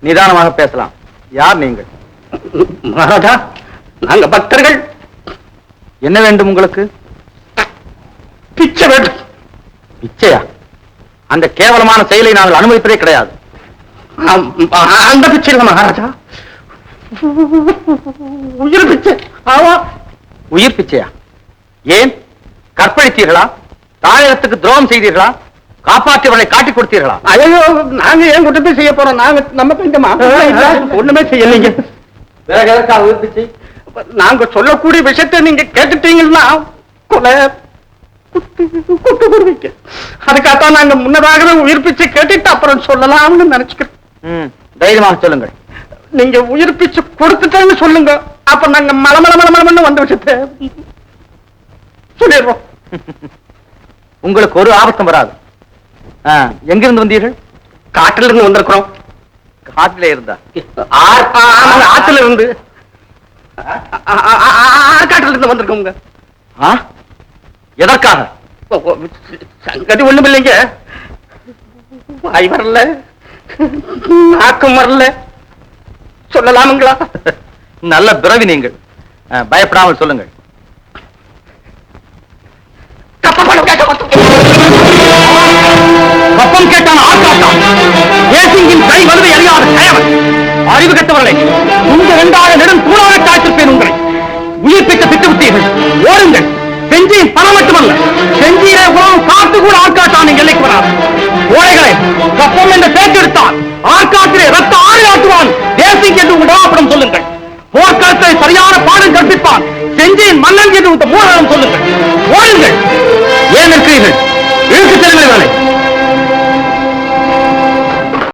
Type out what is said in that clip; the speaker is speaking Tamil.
நிதானமாக பேசலாம். யார் நீங்கள்? மகாராஜா நாங்க பக்தர்கள். என்ன வேண்டும் உங்களுக்கு? பிச்சை வேண்டும். பிச்சையா? அந்த கேவலமான செயலை நாங்கள் அனுமதிப்பதே கிடையாது. அந்த பிச்சை மகாராஜா. உயிர் பிச்சை. ஆமா. உயிர் பிச்சையா? ஏன்? கற்பழித்தீர்களா? தாயகத்துக்கு துரோகம் செய்தீர்களா? காப்பாற்றியவர்களை காட்டிக் கொடுத்தீர்களா? ஐயோ நாங்க ஏன் குற்றத்தை செய்ய போறோம்? நாங்க நம்ம பெஞ்சமா ஒண்ணுமே செய்யலைங்க. வேற எதற்காக நாங்க சொல்லக்கூடிய விஷயத்தை நீங்க கேட்டுட்டீங்கன்னா கொலை குருவிக்கு அதுக்காகத்தான் நாங்க முன்னதாகவே உயிர் பிச்சை கேட்டுட்டு அப்புறம் சொல்லலாம்னு நினைச்சுக்கிறோம் தைரியமாக சொல்லுங்கள். நீங்க உயிர் பிச்சை கொடுத்துட்டேன்னு சொல்லுங்க. அப்ப நாங்க மலமல மலமலமன்னு வந்த விஷயத்தை சொல்லிடுறோம். உங்களுக்கு ஒரு ஆபத்தும் வராது. எங்கிருந்து வந்தீர்கள்? காட்டுல இருந்து? வந்திருக்கிறோம் காட்டிலே இருந்தா ஆத்துல இருந்து ஆற்காட்டுல இருந்து வந்திருக்கோங்க? எதற்காக? சங்கதி ஒண்ணும் இல்லைங்க. வாய் வரல. நாக்கம் வரல. சொல்லலாமுங்களா? நல்ல பிறவி நீங்கள். பயப்படாமல் சொல்லுங்கள். அறிவு கட்டவர்களை உங்க ரெண்டாக நெடும் கூடாக காய்ச்சிருப்பேன் உங்களை. உயிர் பெற்ற திட்டமிட்டீர்கள் ஓடுங்கள். செஞ்சியின் பணம் மட்டுமல்ல செஞ்சியிலே உணவு காத்து கூட ஆட்காட்டான் எல்லைக்கு வராது. ஓடைகளை கப்பம் என்ற பேச்செடுத்தான் ஆட்காட்டிலே ரத்த ஆறு ஆட்டுவான் தேசிங் என்று உடாப்படம் சொல்லுங்கள். போர்க்களத்தை சரியான பாடம் கற்பிப்பான். செஞ்சியின் மன்னன் என்று உங்க மூலம் சொல்லுங்கள். ஓடுங்கள். ஏன் இருக்கிறீர்கள்